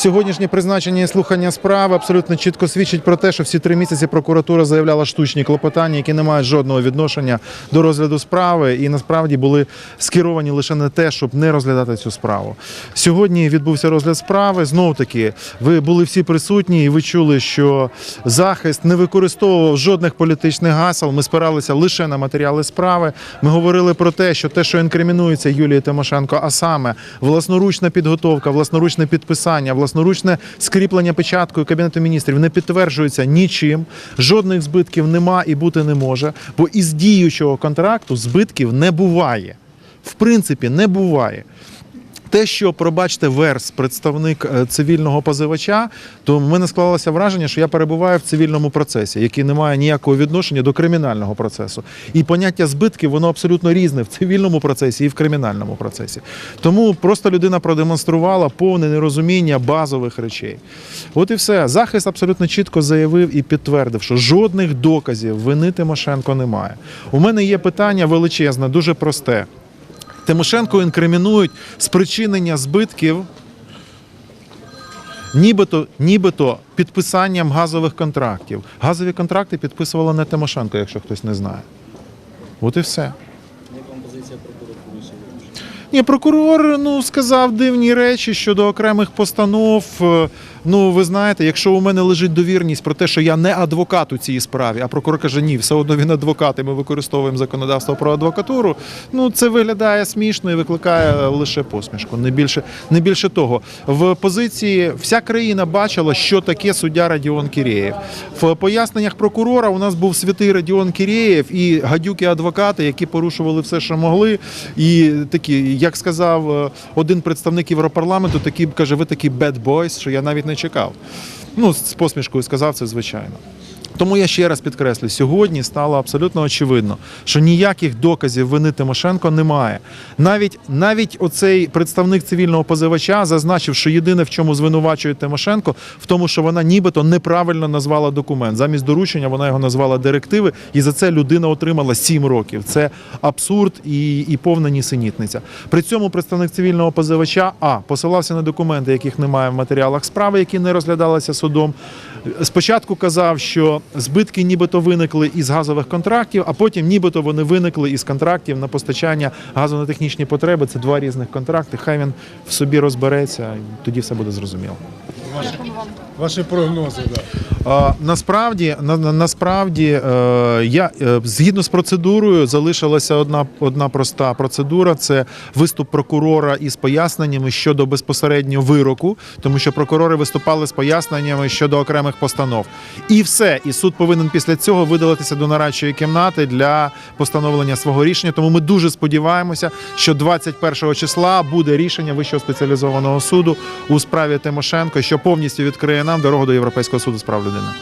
Сьогоднішнє призначення і слухання справи абсолютно чітко свідчить про те, що всі три місяці прокуратура заявляла штучні клопотання, які не мають жодного відношення до розгляду справи, і насправді були скеровані лише на те, щоб не розглядати цю справу. Сьогодні відбувся розгляд справи. Знову таки, ви були всі присутні, і ви чули, що захист не використовував жодних політичних гасел. Ми спиралися лише на матеріали справи. Ми говорили про те, що те, що інкримінується Юлії Тимошенко, а саме власноручна підготовка, власноручне підписання, власноручне скріплення печаткою Кабінету міністрів не підтверджується нічим. Жодних збитків нема і бути не може, бо із діючого контракту збитків не буває. В принципі, не буває. Те, що пробачте верс, представник е, цивільного позивача, то в мене склалося враження, що я перебуваю в цивільному процесі, який не має ніякого відношення до кримінального процесу. І поняття збитків воно абсолютно різне в цивільному процесі і в кримінальному процесі. Тому просто людина продемонструвала повне нерозуміння базових речей. От і все. Захист абсолютно чітко заявив і підтвердив, що жодних доказів вини Тимошенко немає. У мене є питання величезне, дуже просте. Тимошенко інкримінують спричинення збитків, нібито, нібито підписанням газових контрактів. Газові контракти підписувала не Тимошенко, якщо хтось не знає. От і все. Ні, прокурор ну сказав дивні речі щодо окремих постанов. Е, Ну, ви знаєте, якщо у мене лежить довірність про те, що я не адвокат у цій справі, а прокурор каже, ні, все одно він адвокат, і ми використовуємо законодавство про адвокатуру. Ну це виглядає смішно і викликає лише посмішку. Не більше, не більше того. В позиції вся країна бачила, що таке суддя Радіон Кірєєв. В поясненнях прокурора у нас був святий Радіон Кірєєв і гадюки адвокати, які порушували все, що могли. І такі, як сказав е, один представник Європарламенту, такі каже, ви такі bad boys, що я навіть не чекав. Ну, з посмішкою сказав це, звичайно. Тому я ще раз підкреслю, сьогодні стало абсолютно очевидно, що ніяких доказів вини Тимошенко немає. Навіть навіть оцей представник цивільного позивача зазначив, що єдине, в чому звинувачує Тимошенко, в тому, що вона нібито неправильно назвала документ. Замість доручення вона його назвала директиви, і за це людина отримала 7 років. Це абсурд і, і повна нісенітниця. При цьому представник цивільного позивача а посилався на документи, яких немає в матеріалах справи, які не розглядалися судом. Спочатку казав, що збитки нібито виникли із газових контрактів, а потім нібито вони виникли із контрактів на постачання газу на технічні потреби. Це два різних контракти. Хай він в собі розбереться, і тоді все буде зрозуміло. Ваші прогнози, да. Насправді, на, на- насправді, е, я е, згідно з процедурою залишилася одна, одна проста процедура: це виступ прокурора із поясненнями щодо безпосередньо вироку, тому що прокурори виступали з поясненнями щодо окремих постанов. І все. І суд повинен після цього видалитися до нарадчої кімнати для постановлення свого рішення. Тому ми дуже сподіваємося, що 21 числа буде рішення Вищого спеціалізованого суду у справі Тимошенко, що повністю відкриє нам дорогу до Європейського суду з Öyle.